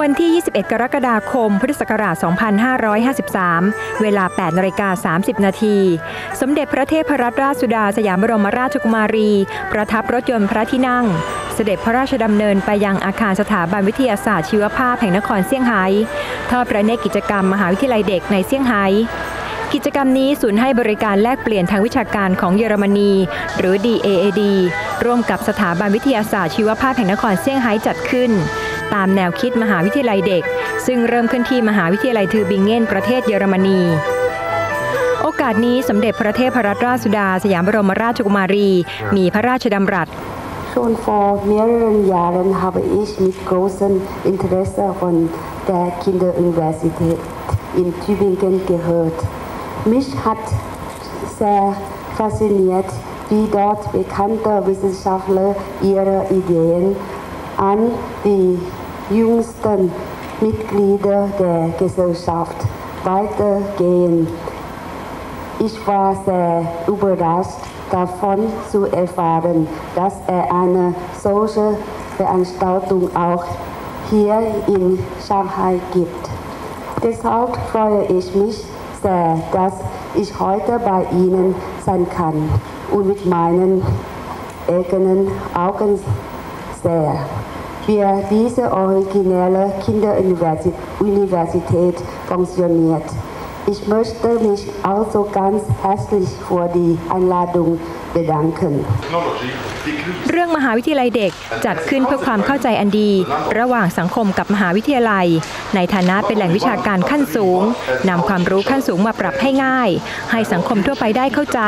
วันที่ 21 กรกฎาคม พุทธศักราช 2553 เวลา 8นาฬิกา30 นาที สมเด็จพระเทพรัตนราชสุดาสยามบรมราชกุมารี ประทับรถยนต์พระที่นั่ง เสด็จพระราชดำเนินไปยังอาคารสถาบันวิทยาศาสตร์ชีวภาพแห่งนครเซี่ยงไฮ้ทอดพระเนตรกิจกรรมมหาวิทยาลัยเด็กในเซี่ยงไฮ้กิจกรรมนี้ศูนย์ให้บริการแลกเปลี่ยนทางวิชาการของเยอรมนี หรือ DAAD ร่วมกับสถาบันวิทยาศาสตร์ชีวภาพแห่งนครเซี่ยงไฮ้จัดขึ้น ตามแนวคิดมหาวิทยาลัยเด็ก ซึ่งเริ่มขึ้นที่มหาวิทยาลัยทือบิงเงนประเทศเยอรมนี โอกาสนี้สมเด็จพระเทพรัตนราชสุดาสยามบรมราชกุมารี มีพระราชดำรัส Schon vor mehreren Jahren habe ich mit großem Interesse von der Kinderuniversität in Tübingen gehört. Mich hat sehr fasziniert, wie dort bekannte Wissenschaftler ihre Ideen an die jüngsten Mitglieder der Gesellschaft weitergehen. Ich war sehr überrascht davon zu erfahren, dass er eine solche Veranstaltung auch hier in Shanghai gibt. Deshalb freue ich mich sehr, dass ich heute bei Ihnen sein kann und mit meinen eigenen Augen sehe, wie diese originelle Kinderuniversität funktioniert. Ich möchte mich also ganz herzlich für die Einladung bedanken. เรื่องมหาวิทยาลัยเด็กจัดขึ้นเพื่อความเข้าใจอันดี ระหว่างสังคมกับมหาวิทยาลัย ในฐานะเป็นแหล่งวิชาการขั้นสูงนำความรู้ขั้นสูงมาปรับให้ง่าย ให้สังคมทั่วไปได้เข้าใจ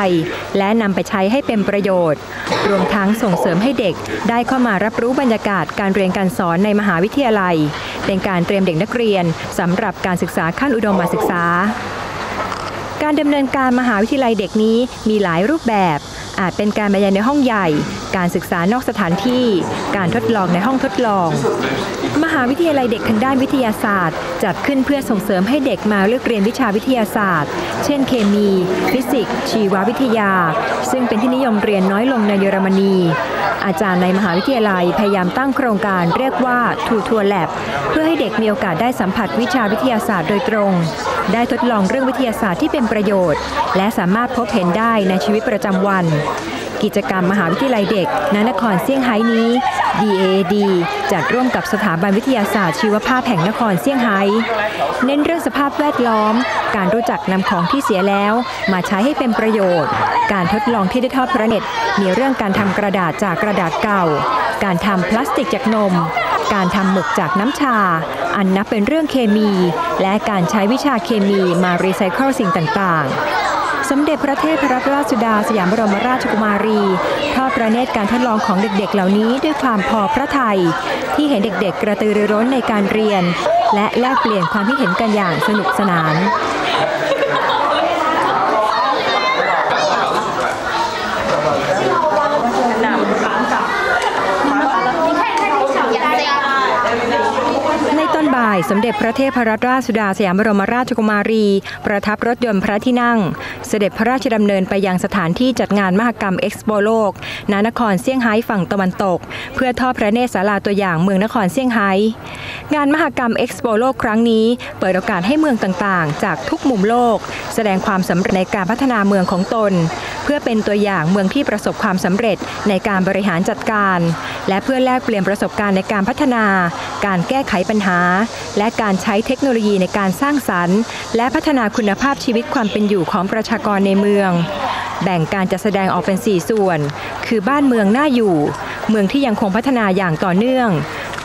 และนำไปใช้ให้เป็นประโยชน์ รวมทั้งส่งเสริมให้เด็กได้เข้ามารับรู้บรรยากาศการเรียนการสอนในมหาวิทยาลัย เป็นการเตรียมเด็กนักเรียนสำหรับการศึกษาขั้นอุดมศึกษาการดำเนินการมหาวิทยาลัยเด็กนี้มีหลายรูปแบบ อาจเป็นการบรรยายในห้องใหญ่ การศึกษานอกสถานที่ การทดลองในห้องทดลอง มหาวิทยาลัยเด็กทางด้านวิทยาศาสตร์ จัดขึ้นเพื่อส่งเสริมให้เด็กมาเลือกเรียนวิชาวิทยาศาสตร์ เช่น เคมี ฟิสิกส์ ชีววิทยา ซึ่งเป็นที่นิยมเรียนน้อยลงในเยอรมนีอาจารย์ในมหาวิทยาลัยพยายามตั้งโครงการเรียกว่าทูทัวร์แลบเพื่อให้เด็กมีโอกาสได้สัมผัสวิชาวิทยาศาสตร์โดยตรง ได้ทดลองเรื่องวิทยาศาสตร์ที่เป็นประโยชน์ และสามารถพบเห็นได้ในชีวิตประจำวัน กิจกรรมมหาวิทยาลัยเด็กณนครเซี่ยงไฮ้นี้ DAD จัดร่วมกับสถาบันวิทยาศาสตร์ชีวภาพแห่งนครเซี่ยงไฮ้เน้นเรื่องสภาพแวดล้อม การรู้จักนำของที่เสียแล้ว มาใช้ให้เป็นประโยชน์ การทดลองที่ได้ทอดพระเนตรมีเรื่องการทำกระดาษจากกระดาษเก่า การทำพลาสติกจากนม การทำหมึกจากน้ำชา อันนับเป็นเรื่องเคมี และการใช้วิชาเคมีมารีไซเคิลสิ่งต่าง ๆ สมเด็จพระเทพรัตนราชสุดาสยามบรมราชกุมารีทอดประเนตรการทดลองของเด็กๆ เหล่านี้ด้วยความพอพระทัยที่เห็นเด็กๆ กระตือรือร้นในการเรียน และแลกเปลี่ยนความคิดเห็นกันอย่างสนุกสนาน ในตอนบ่ายสมเด็จพระเทพรัตนราชสุดาสยามบรมราชกุมารี ประทับรถยนต์พระที่นั่ง เสด็จพระราชดำเนินไปยังสถานที่จัดงานมหกรรมเอ็กซ์โปโลกณนครเซี่ยงไฮ้ฝั่งตะวันตก เพื่อทอดพระเนตรศาลาตัวอย่างเมืองนครเซี่ยงไฮ้งานมหกรรมเอ็กซ์โปโลกครั้งนี้เปิดโอกาสให้เมืองต่างๆ จากทุกมุมโลก แสดงความสำเร็จในการพัฒนาเมืองของตน เพื่อเป็นตัวอย่างเมืองที่ประสบความสำเร็จในการบริหารจัดการ และเพื่อแลกเปลี่ยนประสบการณ์ในการพัฒนา การแก้ไขปัญหาและการใช้เทคโนโลยีในการสร้างสรรค์ และพัฒนาคุณภาพชีวิตความเป็นอยู่ของประชากรในเมือง แบ่งการจัดแสดงออกเป็น 4 ส่วน คือบ้านเมืองน่าอยู่ เมืองที่ยังคงพัฒนาอย่างต่อเนื่อง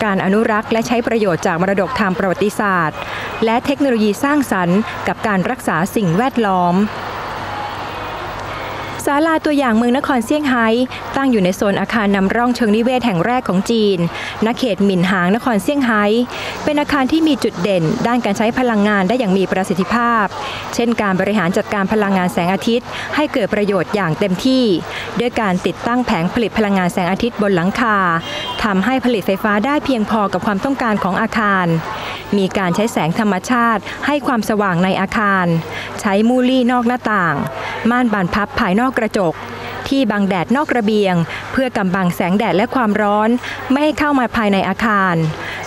การอนุรักษ์และใช้ประโยชน์จากมรดกทางประวัติศาสตร์ และเทคโนโลยีสร้างสรรค์ กับการรักษาสิ่งแวดล้อมาลาตัวอย่างเมืองนครเซี่ยงไฮ้ตั้งอยู่ในโซนอาคารนำร่องเชิงนิเวศแห่งแรกของจีนณเขตหมิ่นหางนครเซี่ยงไฮ้เป็นอาคารที่มีจุดเด่น ด้านการใช้พลังงานได้อย่างมีประสิทธิภาพ เช่นการบริหารจัดการพลังงานแสงอาทิตย์ ให้เกิดประโยชน์อย่างเต็มที่ ด้วยการติดตั้งแผงผลิตพลังงานแสงอาทิตย์บนหลังคาทำให้ผลิตไฟฟ้าได้เพียงพอกับความต้องการของอาคาร มีการใช้แสงธรรมชาติ ให้ความสว่างในอาคาร ใช้มูลี่นอกหน้าต่าง ม่านบานพับภายนอกกระจก ที่บังแดดนอกระเบียง เพื่อกำบังแสงแดดและความร้อน ไม่ให้เข้ามาภายในอาคาร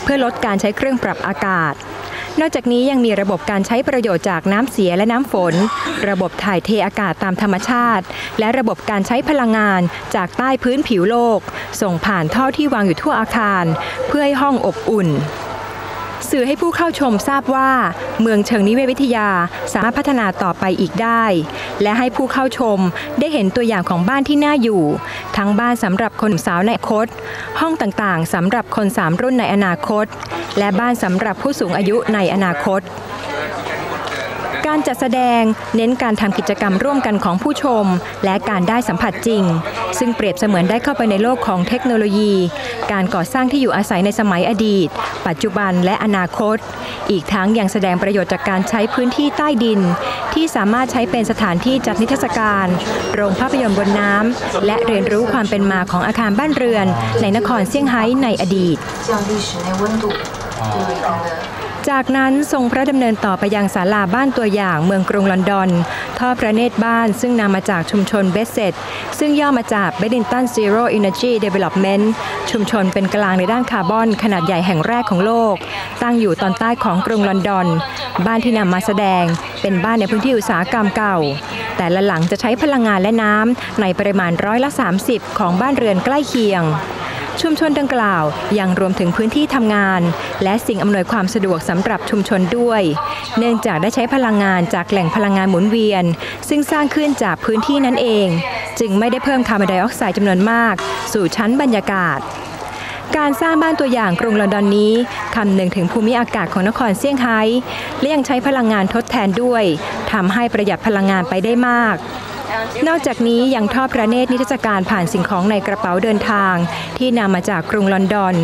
เพื่อลดการใช้เครื่องปรับอากาศนอกจากนี้ยังมีระบบการใช้ประโยชน์จากน้ำเสียและน้ำฝน ระบบถ่ายเทอากาศตามธรรมชาติ และระบบการใช้พลังงานจากใต้พื้นผิวโลก ส่งผ่านท่อที่วางอยู่ทั่วอาคาร เพื่อให้ห้องอบอุ่น สื่อให้ผู้เข้าชมทราบว่า เมืองเชิงนิเวศวิทยาสามารถพัฒนาต่อไปอีกได้ และให้ผู้เข้าชมได้เห็นตัวอย่างของบ้านที่น่าอยู่ ทั้งบ้านสำหรับคนสาวในอนาคต ห้องต่างๆสำหรับคนสามรุ่นในอนาคต และบ้านสำหรับผู้สูงอายุในอนาคต การจัดแสดงเน้นการทำกิจกรรมร่วมกันของผู้ชม และการได้สัมผัสจริง ซึ่งเปรียบเสมือนได้เข้าไปในโลกของเทคโนโลยี การก่อสร้างที่อยู่อาศัยในสมัยอดีต ปัจจุบันและอนาคต อีกทั้งยังแสดงประโยชน์จากการใช้พื้นที่ใต้ดิน ที่สามารถใช้เป็นสถานที่จัดนิทรรศการ โรงภาพยนตร์บนน้ำและเรียนรู้ความเป็นมาของอาคารบ้านเรือน ในนครเซี่ยงไฮ้ในอดีต จากนั้นทรงพระดำเนินต่อไปยังศาลาบ้านตัวอย่างเมืองกรุงลอนดอนทอดพระเนตรบ้านซึ่งนำมาจากชุมชนเบสเซตซึ่งย่อมาจากเบดิน e d i n t o n Zero เนจีเดเวล็อปเมนต์ชุมชนเป็นกลางในด้านคาร์บอนขนาดใหญ่แห่งแรกของโลก ตั้งอยู่ตอนใต้ของกรุงลอนดอน บ้านที่นำมาแสดง เป็นบ้านในพื้นที่อุตสาหกรรมเก่า แต่ละหลังจะใช้พลังงานและน้ำในปริมาณร้อยละ 30 ของบ้านเรือนใกล้เคียง ชุมชนดังกล่าวยังรวมถึงพื้นที่ทำงาน และสิ่งอำนวยความสะดวกสำหรับชุมชนด้วย เนื่องจากได้ใช้พลังงานจากแหล่งพลังงานหมุนเวียน ซึ่งสร้างขึ้นจากพื้นที่นั่นเอง จึงไม่ได้เพิ่มคาร์บอนไดออกไซด์จำนวนมาก สู่ชั้นบรรยากาศการสร้างบ้านตัวอย่างกรุงลอนดอนนี้คำนึงถึงภูมิอากาศของนครเซี่ยงไฮ้และยังใช้พลังงานทดแทนด้วยทำให้ประหยัดพลังงานไปได้มาก นอกจากนี้ยังทอดพระเนตรนิทรรศการผ่านสิ่งของในกระเป๋าเดินทาง ที่นำมาจากกรุงลอนดอน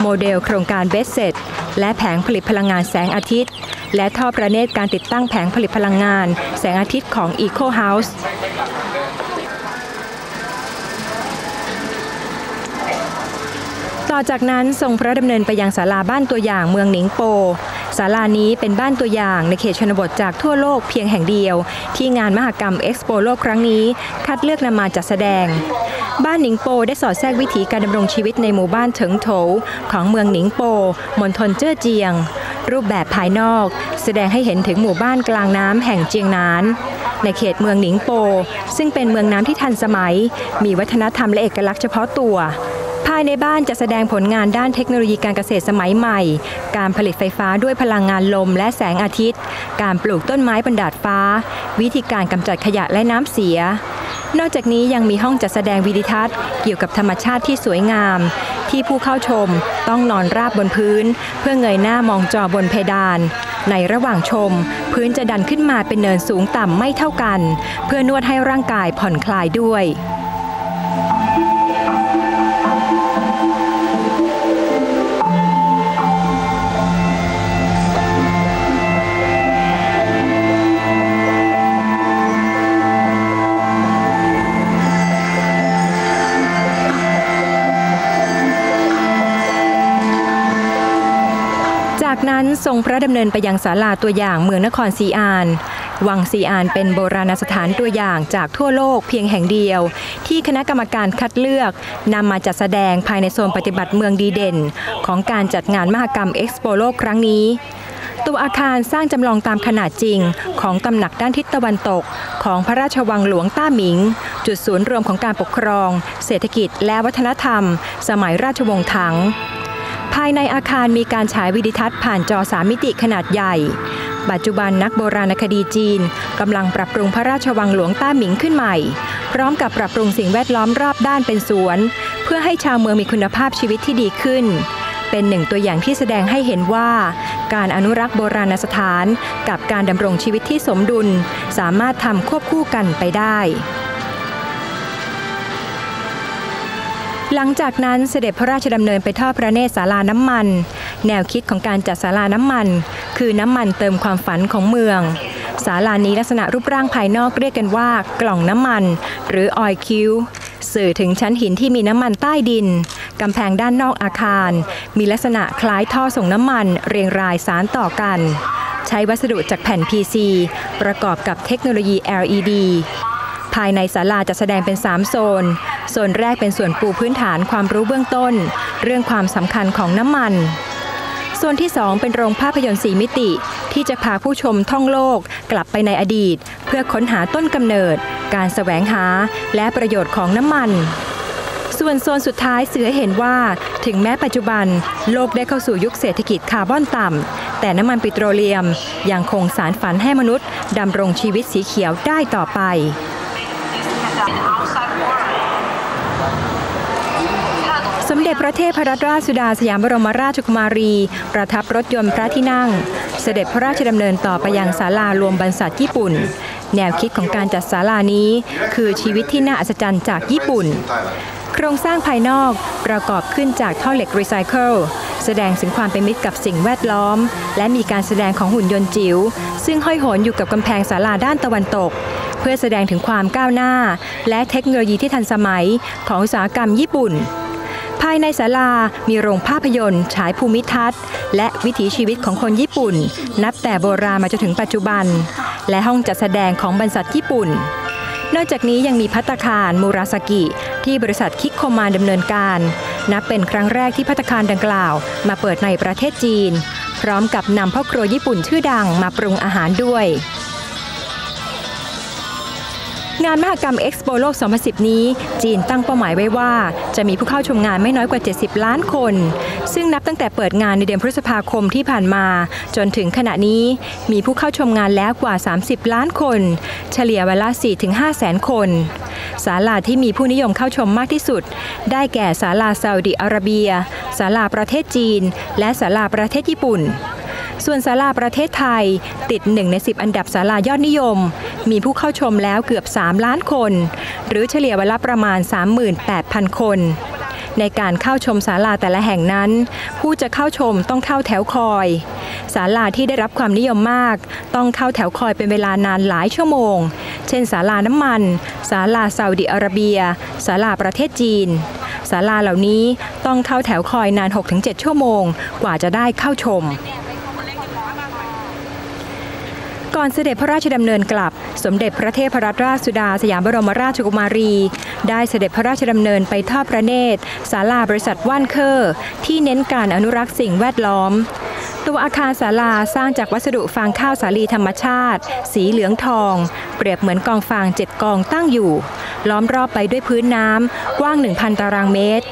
โมเดลโครงการเบสเซตและแผงผลิตพลังงานแสงอาทิตย์ และทอดพระเนตรการติดตั้งแผงผลิตพลังงาน แสงอาทิตย์ของ Eco House ต่อจากนั้นทรงพระดำเนินไปยังศาลาบ้านตัวอย่างเมืองหนิงโป ศาลานี้เป็นบ้านตัวอย่างในเขตชนบทจากทั่วโลกเพียงแห่งเดียว ที่งานมหกรรมเอ็กซ์โปโลกครั้งนี้ คัดเลือกนำมาจัดแสดง บ้านหนิงโปได้สอดแทรกวิถีการดำรงชีวิตในหมู่บ้านเถิงโถ ของเมืองหนิงโปมณฑลเจ้อเจียง รูปแบบภายนอก แสดงให้เห็นถึงหมู่บ้านกลางน้ำแห่งเจียงนานในเขตเมืองหนิงโป ซึ่งเป็นเมืองน้ำที่ทันสมัย มีวัฒนธรรมและเอกลักษณ์เฉพาะตัว ภายในบ้านจะแสดงผลงานด้านเทคโนโลยีการเกษตรสมัยใหม่ การผลิตไฟฟ้าด้วยพลังงานลมและแสงอาทิตย์ การปลูกต้นไม้บนดาดฟ้า วิธีการกำจัดขยะและน้ำเสีย นอกจากนี้ยังมีห้องจัดแสดงวิดิทัศน์ เกี่ยวกับธรรมชาติที่สวยงาม ที่ผู้เข้าชมต้องนอนราบบนพื้น เพื่อเงยหน้ามองจอบนเพดาน ในระหว่างชม พื้นจะดันขึ้นมาเป็นเนินสูงต่ำไม่เท่ากัน เพื่อนวดให้ร่างกายผ่อนคลายด้วย นั้นทรงพระดำเนินไปยังศาลาตัวอย่างเมืองนครซีอาน วังซีอานเป็นโบราณสถานตัวอย่างจากทั่วโลกเพียงแห่งเดียว ที่คณะกรรมการคัดเลือกนำมาจัดแสดงภายในโซนปฏิบัติเมืองดีเด่น ของการจัดงานมหกรรมเอ็กซ์โปโลกครั้งนี้ตัวอาคารสร้างจำลองตามขนาดจริงของตำหนักด้านทิศตะวันตก ของพระราชวังหลวงต้าหมิง จุดศูนย์รวมของการปกครอง เศรษฐกิจและวัฒนธรรม สมัยราชวงศ์ถัง ภายในอาคารมีการฉายวิดิทัศน์ผ่านจอสามมิติขนาดใหญ่ ปัจจุบันนักโบราณคดีจีนกำลังปรับปรุงพระราชวังหลวงต้าหมิงขึ้นใหม่ พร้อมกับปรับปรุงสิ่งแวดล้อมรอบด้านเป็นสวน เพื่อให้ชาวเมืองมีคุณภาพชีวิตที่ดีขึ้น เป็นหนึ่งตัวอย่างที่แสดงให้เห็นว่า การอนุรักษ์โบราณสถาน กับการดำรงชีวิตที่สมดุล สามารถทำควบคู่กันไปได้ หลังจากนั้นเสด็จพระราชดำเนินไปทอดพระเนตรศาลาน้ำมัน แนวคิดของการจัดศาลาน้ำมัน คือน้ำมันเติมความฝันของเมืองศาลานี้ลักษณะรูปร่างภายนอกเรียกกันว่ากล่องน้ำมัน หรือออยคิวสื่อถึงชั้นหินที่มีน้ำมันใต้ดินกำแพงด้านนอกอาคาร มีลักษณะคล้ายท่อส่งน้ำมัน เรียงรายสารต่อกัน ใช้วัสดุจากแผ่น PC ประกอบกับเทคโนโลยี LED ภายในศาลาจะแสดงเป็น 3 โซน โซนแรกเป็นส่วนปูพื้นฐานความรู้เบื้องต้น เรื่องความสำคัญของน้ำมันส่วนที่ 2 เป็นโรงภาพยนตร์สีมิติ ที่จะพาผู้ชมท่องโลกกลับไปในอดีต เพื่อค้นหาต้นกำเนิด การแสวงหาและประโยชน์ของน้ำมัน ส่วนโซนสุดท้ายเสือเห็นว่า ถึงแม้ปัจจุบัน โลกได้เข้าสู่ยุคเศรษฐกิจคาร์บอนต่ำ แต่น้ำมันปิโตรเลียม ยังคงสารฝันให้มนุษย์ดำรงชีวิตสีเขียวได้ต่อไป สมเด็จพระเทพรัตนราชสุดาสยามบรมราชกุมารี ประทับรถยนต์พระที่นั่ง เสด็จพระราชดำเนินต่อไปยังศาลารวมบรรษัทญี่ปุ่น แนวคิดของการจัดศาลานี้ คือชีวิตที่น่าอัศจรรย์จากญี่ปุ่น โครงสร้างภายนอกประกอบขึ้นจากท่อเหล็กรีไซเคิลแสดงถึงความเป็นมิตรกับสิ่งแวดล้อม และมีการแสดงของหุ่นยนต์จิ๋วซึ่งห้อยโหนอยู่กับกำแพงศาลาด้านตะวันตก เพื่อแสดงถึงความก้าวหน้า และเทคโนโลยีที่ทันสมัยของอุตสาหกรรมญี่ปุ่น ภายในศาลา มีโรงภาพยนตร์ฉายภูมิทัศน์ และวิถีชีวิตของคนญี่ปุ่น นับแต่โบราณมาจนถึงปัจจุบัน และห้องจัดแสดงของบรรษัทญี่ปุ่น นอกจากนี้ยังมีพัตคารมูราสกิ ที่บริษัทคิกโคมานดำเนินการ นับเป็นครั้งแรกที่พัตคารดังกล่าว มาเปิดในประเทศจีน พร้อมกับนำพ่อครัวญี่ปุ่นชื่อดังมาปรุงอาหารด้วย งานมหกรรมเอ็กซ์โปโลก 2010 นี้ จีนตั้งเป้าหมายไว้ว่า จะมีผู้เข้าชมงานไม่น้อยกว่า 70 ล้านคน ซึ่งนับตั้งแต่เปิดงานในเดือนพฤษภาคมที่ผ่านมา จนถึงขณะนี้มีผู้เข้าชมงานแล้วกว่า 30 ล้านคน เฉลี่ยวันละ 4-5 แสนคนศาลาที่มีผู้นิยมเข้าชมมากที่สุด ได้แก่ศาลาซาอุดิอาระเบียศาลาประเทศจีน และศาลาประเทศญี่ปุ่น ส่วนศาลาประเทศไทยติด1ใน 10 อันดับศาลายอดนิยม มีผู้เข้าชมแล้วเกือบ 3 ล้านคน หรือเฉลี่ยวันละประมาณ 38,000 คน ในการเข้าชมศาลาแต่ละแห่งนั้น ผู้จะเข้าชมต้องเข้าแถวคอยศาลาที่ได้รับความนิยมมาก ต้องเข้าแถวคอยเป็นเวลานานหลายชั่วโมง เช่นศาลาน้ำมันศาลาซาอุดิอาระเบียศาลาประเทศจีนศาลาเหล่านี้ต้องเข้าแถวคอยนาน 6-7 ชั่วโมง กว่าจะได้เข้าชม ก่อนเสด็จพระราชดำเนินกลับ สมเด็จพระเทพรัตนราชสุดาสยามบรมราชกุมารี ได้เสด็จพระราชดำเนินไปทอดพระเนตรศาลาบริษัทว่านเคอร์ที่เน้นการอนุรักษ์สิ่งแวดล้อม ตัวอาคารศาลาสร้างจากวัสดุฟางข้าวสาลีธรรมชาติ สีเหลืองทอง เปรียบเหมือนกองฟางเจ็ดกองตั้งอยู่ ล้อมรอบไปด้วยพื้นน้ำกว้าง 1,000 ตารางเมตร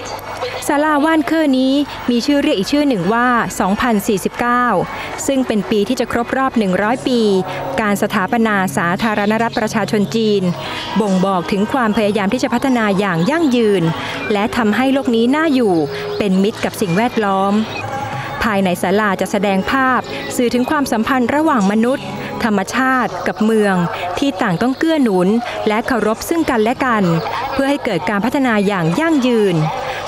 ศาลาว่านเคอร์นี้มีชื่อเรียกอีกชื่อหนึ่งว่า 2049 ซึ่งเป็นปีที่จะครบรอบ 100 ปี การสถาปนาสาธารณรัฐประชาชนจีน บ่งบอกถึงความพยายามที่จะพัฒนาอย่างยั่งยืน และทำให้โลกนี้น่าอยู่เป็นมิตรกับสิ่งแวดล้อม ภายในศาลาจะแสดงภาพ สื่อถึงความสัมพันธ์ระหว่างมนุษย์ ธรรมชาติกับเมือง ที่ต่างต้องเกื้อหนุน และเคารพซึ่งกันและกัน เพื่อให้เกิดการพัฒนาอย่างยั่งยืน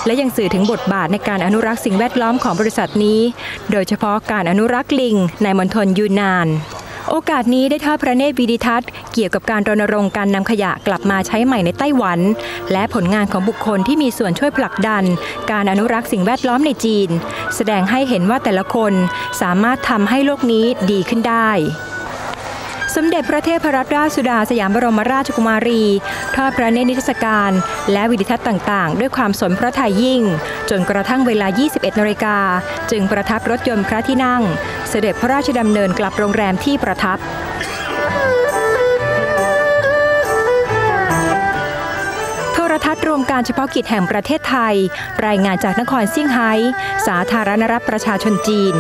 และยังสื่อถึงบทบาทในการอนุรักษ์สิ่งแวดล้อมของบริษัทนี้ โดยเฉพาะการอนุรักษ์ลิงในมณฑลยูนนาน โอกาสนี้ได้ทอดพระเนตรวิดิทัศน์เกี่ยวกับการรณรงค์การนำขยะกลับมาใช้ใหม่ในไต้หวัน และผลงานของบุคคลที่มีส่วนช่วยผลักดัน การอนุรักษ์สิ่งแวดล้อมในจีน แสดงให้เห็นว่าแต่ละคนสามารถทำให้โลกนี้ดีขึ้นได้ สมเด็จพระเทพรัตนราชสุดาสยามบรมราชกุมารีทอดพระเนตรนิทรรศการ และวิดิทัศน์ต่างๆ ด้วยความสนพระทัยยิ่ง จนกระทั่งเวลา 21นาฬิกาจึงประทับรถยนต์พระที่นั่ง เสด็จพระราชดำเนินกลับโรงแรมที่ประทับโทรทัศน์รวมการเฉพาะกิจแห่งประเทศไทย รายงานจากนครเซี่ยงไฮ้ สาธารณรัฐประชาชนจีน